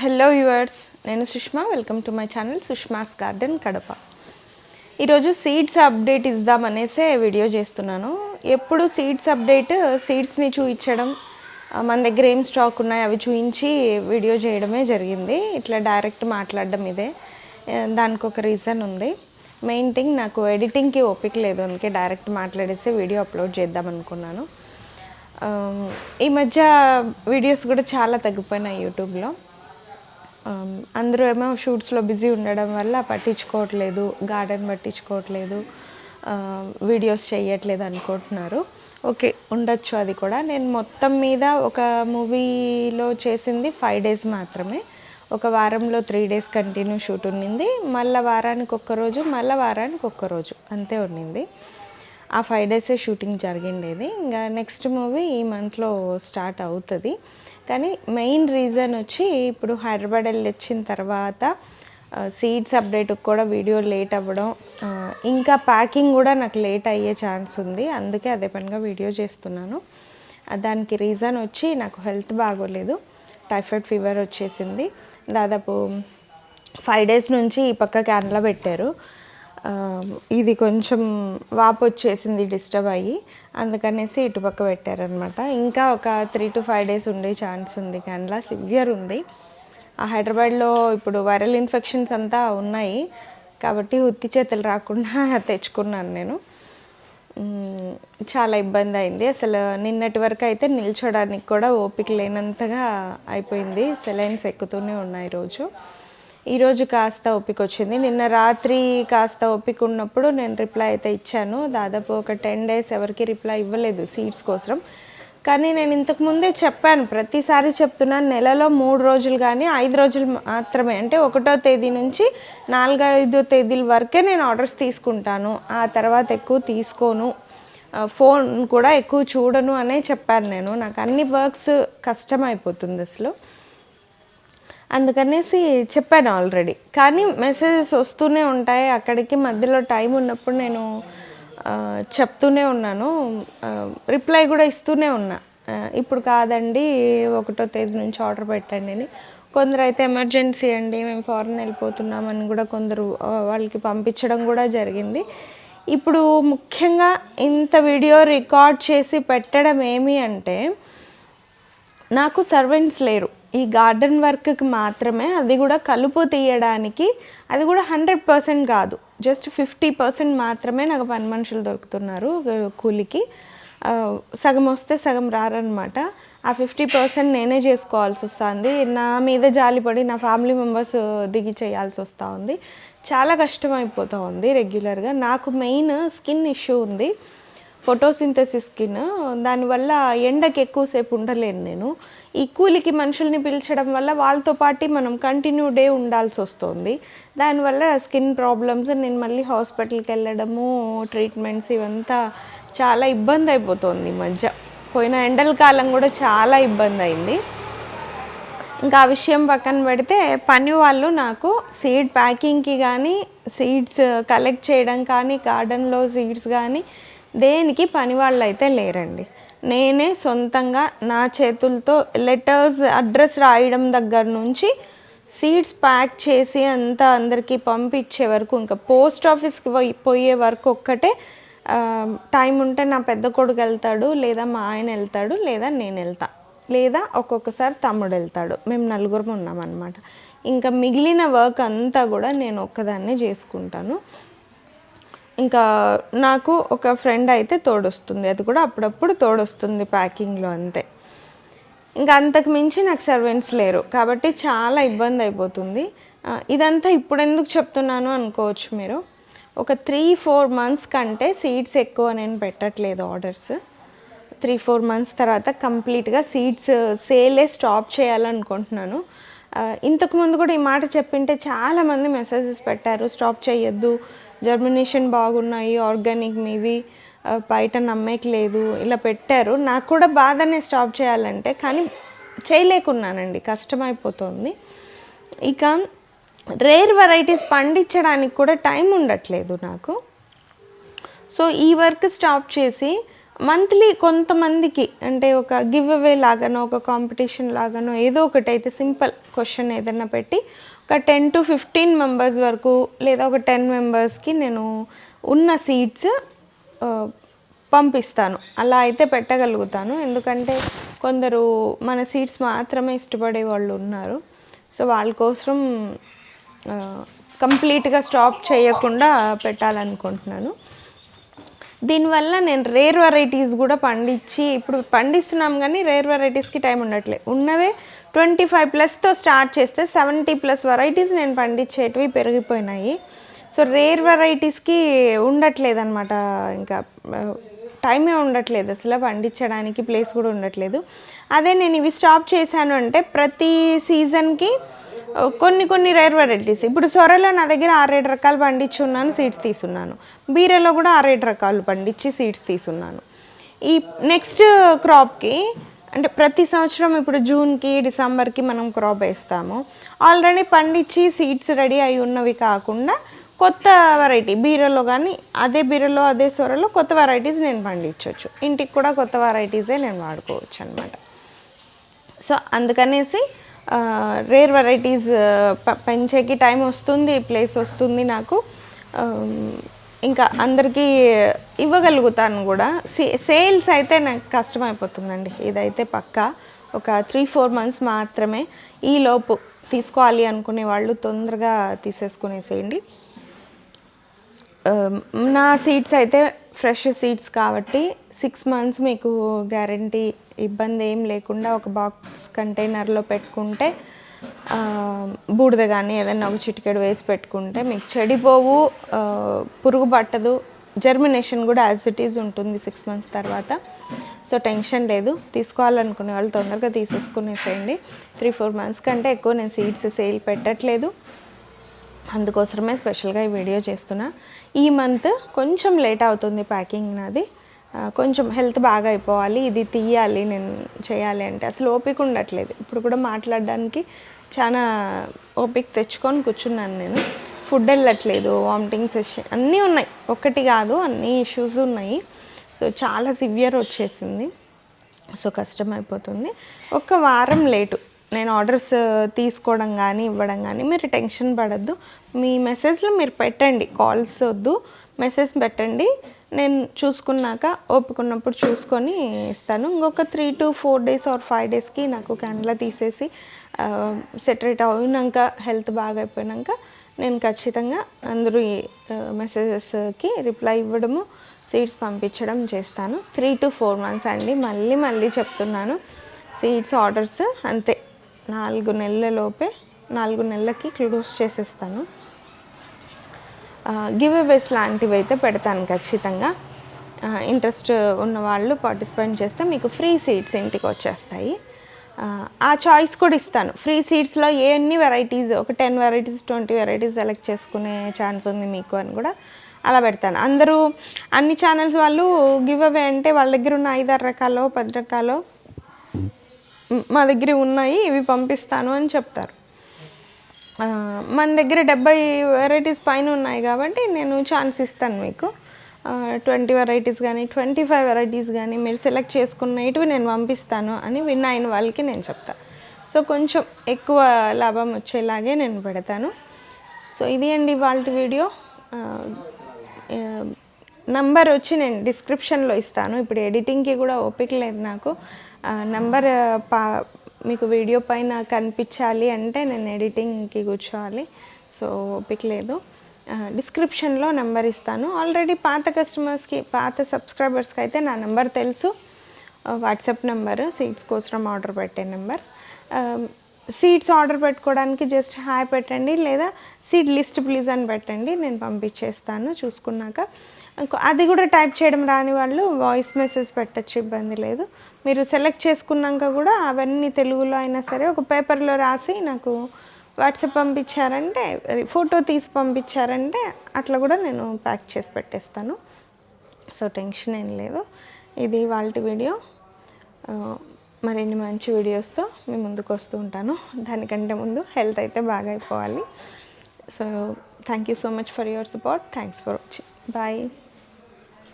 Hello viewers నేను Sushma. Welcome to my channel Sushma's garden Kadapa ఈరోజు seeds update ఇద్దామనేసే video చేస్తున్నాను. ఎప్పుడు seeds update సీడ్స్ని చూపించడం మన దగ్గర ఏం స్టాక్ ఉన్నాయి అవి చూపించి వీడియో చేయడమే జరిగింది. ఇట్లా డైరెక్ట్ మాట్లాడడం ఇదే. దానికి ఒక రీజన్ ఉంది. మెయిన్ థింగ్ నాకు ఎడిటింగ్కి ఓపిక లేదు. అందుకే డైరెక్ట్ మాట్లాడేసి వీడియో అప్లోడ్ చేద్దాం అనుకున్నాను. ఈ మధ్య వీడియోస్ కూడా చాలా తగ్గిపోయినాయి యూట్యూబ్లో Um, అందరూ ఏమో షూట్స్లో బిజీ ఉండడం వల్ల పట్టించుకోవట్లేదు గార్డెన్ పట్టించుకోవట్లేదు um, వీడియోస్ చేయట్లేదు అనుకుంటున్నారు. ఓకే ఉండొచ్చు అది కూడా. నేను మొత్తం మీద ఒక మూవీలో చేసింది ఫైవ్ డేస్ మాత్రమే. ఒక వారంలో త్రీ డేస్ కంటిన్యూ షూట్ ఉన్నింది. మళ్ళీ వారానికి ఒక్క రోజు మళ్ళీ వారానికి ఒక్క రోజు అంతే ఉన్నింది. ఆ ఫైవ్ డేసే షూటింగ్ జరిగిండేది. ఇంకా నెక్స్ట్ మూవీ ఈ మంత్లో స్టార్ట్ అవుతుంది. కానీ మెయిన్ రీజన్ వచ్చి ఇప్పుడు హైదరాబాద్ వెళ్ళి వచ్చిన తర్వాత సీడ్స్ అప్డేట్కి కూడా వీడియో లేట్ అవ్వడం ఇంకా ప్యాకింగ్ కూడా నాకు లేట్ అయ్యే ఛాన్స్ ఉంది. అందుకే అదే పనిగా వీడియో చేస్తున్నాను. దానికి రీజన్ వచ్చి నాకు హెల్త్ బాగోలేదు. టైఫాయిడ్ ఫీవర్ వచ్చేసింది. దాదాపు ఫైవ్ డేస్ నుంచి ఈ పక్క క్యాన్లో పెట్టారు. ఇది కొంచెం వాపు వచ్చేసింది డిస్టర్బ్ అయ్యి అందుకనేసి ఇటుపక్క పెట్టారనమాట ఇంకా ఒక త్రీ టు ఫైవ్ డేస్ ఉండే ఛాన్స్ ఉంది. క్యాన్లా సివియర్ ఉంది. ఆ హైదరాబాద్లో ఇప్పుడు వైరల్ ఇన్ఫెక్షన్స్ అంతా ఉన్నాయి. కాబట్టి ఉత్తి చేతులు రాకుండా తెచ్చుకున్నాను నేను. చాలా ఇబ్బంది అయింది. అసలు నిన్నటి వరకు అయితే నిల్చోడానికి కూడా ఓపిక లేనంతగా అయిపోయింది. సెలైన్స్ ఎక్కుతూనే ఉన్నాయి రోజు. ఈరోజు కాస్త ఓపిక వచ్చింది నిన్న రాత్రి కాస్త ఓపిక ఉన్నప్పుడు నేను రిప్లై అయితే ఇచ్చాను. దాదాపు ఒక టెన్ డేస్ ఎవరికి రిప్లై ఇవ్వలేదు సీట్స్ కోసం. కానీ నేను ఇంతకుముందే చెప్పాను. ప్రతిసారి చెప్తున్నాను నెలలో మూడు రోజులు కానీ ఐదు రోజులు మాత్రమే. అంటే ఒకటో తేదీ నుంచి నాలుగైదో తేదీల వరకే నేను ఆర్డర్స్ తీసుకుంటాను. ఆ తర్వాత ఎక్కువ తీసుకోను. ఫోన్ కూడా ఎక్కువ చూడను అనే చెప్పాను నేను. నాకు అన్ని వర్క్స్ కష్టం అయిపోతుంది అసలు. అందుకనేసి చెప్పాను ఆల్రెడీ. కానీ మెసేజెస్ వస్తూనే ఉంటాయి. అక్కడికి మధ్యలో టైం ఉన్నప్పుడు నేను చెప్తూనే ఉన్నాను. రిప్లై కూడా ఇస్తూనే ఉన్నా. ఇప్పుడు కాదండి ఒకటో తేదీ నుంచి ఆర్డర్ పెట్టండి అని. కొందరు అయితే ఎమర్జెన్సీ అండి మేము ఫారెన్ వెళ్ళిపోతున్నామని కూడా కొందరు వాళ్ళకి పంపించడం కూడా జరిగింది. ఇప్పుడు ముఖ్యంగా ఇంత వీడియో రికార్డ్ చేసి పెట్టడం ఏమి అంటే నాకు సర్వెంట్స్ లేరు. ఈ గార్డెన్ వర్క్కి మాత్రమే అది కూడా కలుపు తీయడానికి అది కూడా హండ్రెడ్ పర్సెంట్ కాదు. జస్ట్ ఫిఫ్టీ పర్సెంట్ మాత్రమే నాకు పని మనుషులు దొరుకుతున్నారు కూలికి. సగం వస్తే సగం రారనమాట ఆ ఫిఫ్టీ పర్సెంట్ నేనే చేసుకోవాల్సి వస్తుంది. నా మీద జాలిపడి నా ఫ్యామిలీ మెంబర్స్ దిగి చేయాల్సి వస్తూ ఉంది. చాలా కష్టం అయిపోతూ ఉంది రెగ్యులర్గా. నాకు మెయిన్ స్కిన్ ఇష్యూ ఉంది. Photosynthesis skin. దానివల్ల ఎండకి ఎక్కువసేపు ఉండలేను నేను. ఈ కూలికి మనుషుల్ని పిలిచడం వల్ల వాళ్ళతో పాటు మనం కంటిన్యూ డే ఉండాల్సి వస్తుంది. దానివల్ల స్కిన్ ప్రాబ్లమ్స్ నేను మళ్ళీ హాస్పిటల్కి వెళ్ళడము ట్రీట్మెంట్స్ ఇవంతా చాలా ఇబ్బంది అయిపోతుంది ఈ మధ్య. పోయిన ఎండల కాలం కూడా చాలా ఇబ్బంది అయింది. ఇంకా ఆ విషయం పక్కన పెడితే పని వాళ్ళు నాకు సీడ్ ప్యాకింగ్కి కానీ సీడ్స్ కలెక్ట్ చేయడం కానీ గార్డెన్లో సీడ్స్ కానీ దేనికి పని వాళ్ళు అయితే లేరండి. నేనే సొంతంగా నా చేతులతో లెటర్స్ అడ్రస్ రాయడం దగ్గర నుంచి సీడ్స్ ప్యాక్ చేసి అంతా అందరికీ పంపించే వరకు ఇంకా పోస్ట్ ఆఫీస్కి పోయి పోయే వరకు ఒక్కటే టైం ఉంటే నా పెద్ద కొడుకు వెళ్తాడు లేదా మా ఆయన వెళ్తాడు లేదా నేను వెళ్తా. లేదా ఒక్కొక్కసారి తమ్ముడు వెళ్తాడు. మేము నలుగురం ఉన్నామన్నమాట. ఇంకా మిగిలిన వర్క్ అంతా కూడా నేను ఒక్కదాన్నే చేసుకుంటాను. ఇంకా నాకు ఒక ఫ్రెండ్ అయితే తోడొస్తుంది. అది కూడా అప్పుడప్పుడు తోడొస్తుంది ప్యాకింగ్లో అంతే. ఇంకా అంతకు మించి నాకు సర్వెంట్స్ లేరు. కాబట్టి చాలా ఇబ్బంది అయిపోతుంది. ఇదంతా ఇప్పుడు ఎందుకు చెప్తున్నాను అనుకోవచ్చు మీరు. ఒక త్రీ ఫోర్ మంత్స్ కంటే సీడ్స్ ఎక్కువ నేను పెట్టట్లేదు ఆర్డర్స్ త్రీ ఫోర్ మంత్స్ తర్వాత కంప్లీట్గా సీడ్స్ సేలే స్టాప్ చేయాలనుకుంటున్నాను. ఇంతకుముందు కూడా ఈ మాట చెప్పింటే చాలామంది మెసేజెస్ పెట్టారు. స్టాప్ చేయొద్దు. జర్మినేషన్ బాగున్నాయి ఆర్గానిక్ మీవి బయట నమ్మేయట్లేదు ఇలా పెట్టారు. నాకు కూడా బాధనే స్టాప్ చేయాలంటే కానీ చేయలేకున్నానండి కష్టమైపోతుంది. ఇక రేర్ వెరైటీస్ పండించడానికి కూడా టైం ఉండట్లేదు నాకు. సో ఈ వర్క్ స్టాప్ చేసి మంత్లీ కొంతమందికి అంటే ఒక గివ్ అవే లాగానో ఒక కాంపిటీషన్ లాగానో ఏదో ఒకటి అయితే సింపుల్ క్వశ్చన్ ఏదైనా పెట్టి ఒక టెన్ టు ఫిఫ్టీన్ మెంబర్స్ వరకు లేదా ఒక టెన్ మెంబర్స్కి నేను ఉన్న సీట్స్ పంపిస్తాను. అలా అయితే పెట్టగలుగుతాను. ఎందుకంటే కొందరు మన సీట్స్ మాత్రమే ఇష్టపడే వాళ్ళు ఉన్నారు. సో వాళ్ళ కోసం కంప్లీట్గా స్టాప్ చేయకుండా పెట్టాలనుకుంటున్నాను. దీనివల్ల నేను రేర్ వెరైటీస్ కూడా పండించి ఇప్పుడు పండిస్తున్నాం కానీ రేర్ వెరైటీస్కి టైం ఉండట్లేదు ఉన్నవే ట్వంటీ ఫైవ్ ప్లస్తో స్టార్ట్ చేస్తే సెవెంటీ ప్లస్ వెరైటీస్ నేను పండించేటివి పెరిగిపోయినాయి. సో రేర్ వెరైటీస్కి ఉండట్లేదు అనమాట ఇంకా టైమే ఉండట్లేదు అసలు పండించడానికి ప్లేస్ కూడా ఉండట్లేదు. అదే నేను ఇవి స్టాప్ చేశాను అంటే ప్రతి సీజన్కి కొన్ని కొన్ని రేర్ వెరైటీస్ ఇప్పుడు సొరలో నా దగ్గర ఆరేడు రకాలు పండించి ఉన్నాను సీడ్స్ తీసున్నాను. బీరలో కూడా ఆరేడు రకాలు పండించి సీడ్స్ తీసున్నాను. ఈ నెక్స్ట్ క్రాప్కి అంటే ప్రతి సంవత్సరం ఇప్పుడు జూన్కి డిసెంబర్కి మనం క్రాప్ వేస్తాము. ఆల్రెడీ పండించి సీడ్స్ రెడీ అయి ఉన్నవి కాకుండా కొత్త వెరైటీ బీరలో కానీ అదే బీరలో అదే సొరలో కొత్త వెరైటీస్ నేను పండించవచ్చు ఇంటికి కూడా కొత్త వెరైటీసే నేను వాడుకోవచ్చు అనమాట సో అందుకనేసి రేర్ వెరైటీస్ పెంచేకి టైం వస్తుంది ప్లేస్ వస్తుంది నాకు. ఇంకా అందరికీ ఇవ్వగలుగుతాను కూడా. సే సేల్స్ అయితే నాకు కష్టమైపోతుందండి. ఇదైతే పక్కా. ఒక త్రీ ఫోర్ మంత్స్ మాత్రమే ఈ లోపు తీసుకోవాలి అనుకునే వాళ్ళు తొందరగా తీసేసుకునేసేయండి. నా సీడ్స్ అయితే ఫ్రెష్ సీడ్స్ కాబట్టి సిక్స్ మంత్స్ మీకు గ్యారంటీ ఇబ్బంది ఏం లేకుండా ఒక బాక్స్ కంటైనర్లో పెట్టుకుంటే బూడిద కానీ ఏదైనా ఒక చిటికెడు వేసి పెట్టుకుంటే మీకు చెడిపోవు పురుగు పట్టదు. జర్మినేషన్ కూడా యాజ్ ఇట్ ఈజ్ ఉంటుంది సిక్స్ మంత్స్ తర్వాత. సో టెన్షన్ లేదు. తీసుకోవాలనుకునే వాళ్ళు తొందరగా తీసేసుకునేసేయండి. త్రీ ఫోర్ మంత్స్ కంటే ఎక్కువ నేను సీడ్స్ సేల్ పెట్టట్లేదు. అందుకోసమే స్పెషల్గా ఈ వీడియో చేస్తున్నా. ఈ మంత్ కొంచెం లేట్ అవుతుంది ప్యాకింగ్ నాది. కొంచెం హెల్త్ బాగా అయిపోవాలి ఇది తీయాలి నేను చేయాలి అంటే అసలు ఓపిక ఉండట్లేదు. ఇప్పుడు కూడా మాట్లాడడానికి చాలా ఓపిక తెచ్చుకొని కూర్చున్నాను నేను. ఫుడ్ వెళ్ళట్లేదు వామిటింగ్ సెషన్ అన్నీ ఉన్నాయి. ఒక్కటి కాదు అన్ని ఇష్యూస్ ఉన్నాయి. సో చాలా సివియర్ వచ్చేసింది. సో కష్టం అయిపోతుంది. ఒక వారం లేటు నేను ఆర్డర్స్ తీసుకోవడం కానీ ఇవ్వడం కానీ మీరు టెన్షన్ పడద్దు. మీ మెసేజ్లో మీరు పెట్టండి కాల్స్ వద్దు. మెసేజ్ పెట్టండి. నేను చూసుకున్నాక ఓపుకున్నప్పుడు చూసుకొని ఇస్తాను. ఇంకొక three to four days or five డేస్కి నాకు క్యాన్లా తీసేసి సెటరేట్ అయినాక హెల్త్ బాగా అయిపోయినాక నేను ఖచ్చితంగా అందరూ మెసేజెస్కి రిప్లై ఇవ్వడము సీడ్స్ పంపించడం చేస్తాను. త్రీ టు ఫోర్ మంత్స్ అండి. మళ్ళీ మళ్ళీ చెప్తున్నాను. సీడ్స్ ఆర్డర్స్ అంతే. నాలుగు నెలల లోపే నాలుగు నెలలకి క్లోజ్ చేసేస్తాను. గివ్ అవేస్ లాంటివి అయితే పెడతాను ఖచ్చితంగా. ఇంట్రెస్ట్ ఉన్న వాళ్ళు పార్టిసిపేట్ చేస్తే మీకు ఫ్రీ సీట్స్ ఇంటికి వచ్చేస్తాయి. ఆ, చాయిస్ కూడా ఇస్తాను. ఫ్రీ సీడ్స్లో ఏ ఎన్ని వెరైటీస్ ఒక ten varieties twenty varieties select చేసుకునే ఛాన్స్ ఉంది మీకు అని కూడా అలా పెడతాను. అందరూ అన్ని ఛానల్స్ వాళ్ళు గివ్ అవే అంటే వాళ్ళ దగ్గర ఉన్న ఐదారు రకాలు పది రకాలు మా దగ్గర ఉన్నాయి ఇవి పంపిస్తాను అని చెప్తారు. మన దగ్గర డెబ్బై వెరైటీస్ పైన ఉన్నాయి కాబట్టి నేను ఛాన్స్ ఇస్తాను మీకు. ట్వంటీ వెరైటీస్ కానీ ట్వంటీ ఫైవ్ వెరైటీస్ కానీ మీరు సెలెక్ట్ చేసుకున్నవి నేను పంపిస్తాను అని విన్ అయిన వాళ్ళకి నేను చెప్తాను సో కొంచెం ఎక్కువ లాభం వచ్చేలాగే నేను పెడతాను. సో ఇది అండి వాళ్ళ వీడియో. నంబర్ వచ్చి నేను డిస్క్రిప్షన్లో ఇస్తాను. ఇప్పుడు ఎడిటింగ్కి కూడా ఓపిక లేదు నాకు. నంబర్ పా మీకు వీడియో పైన కనిపించాలి అంటే నేను ఎడిటింగ్కి కూర్చోవాలి. సో ఓపిక లేదు. డిస్క్రిప్షన్లో నెంబర్ ఇస్తాను. ఆల్రెడీ పాత కస్టమర్స్కి పాత సబ్స్క్రైబర్స్కి అయితే నా నెంబర్ తెలుసు. వాట్సాప్ నెంబరు సీట్స్ కోసం ఆర్డర్ పెట్టే నెంబర్. సీట్స్ ఆర్డర్ పెట్టుకోవడానికి జస్ట్ హాయ్ పెట్టండి లేదా సీట్ లిస్ట్ ప్లీజ్ అని పెట్టండి. నేను పంపించేస్తాను చూసుకున్నాక. అది కూడా టైప్ చేయడం రాని వాళ్ళు వాయిస్ మెసేజ్ పెట్టచ్చు ఇబ్బంది లేదు. మీరు సెలెక్ట్ చేసుకున్నాక కూడా అవన్నీ తెలుగులో అయినా సరే ఒక పేపర్లో రాసి నాకు వాట్సాప్ పంపించారంటే అది ఫోటో తీసి పంపించారంటే అట్లా కూడా నేను ప్యాక్ చేసి పెట్టేస్తాను. సో టెన్షన్ ఏం లేదు. ఇది వాళ్ళ వీడియో. మరిన్ని మంచి వీడియోస్తో మీ ముందుకు వస్తూ ఉంటాను. దానికంటే ముందు హెల్త్ అయితే బాగా అయిపోవాలి. So thank you so much for your support. Thanks for watching. Bye.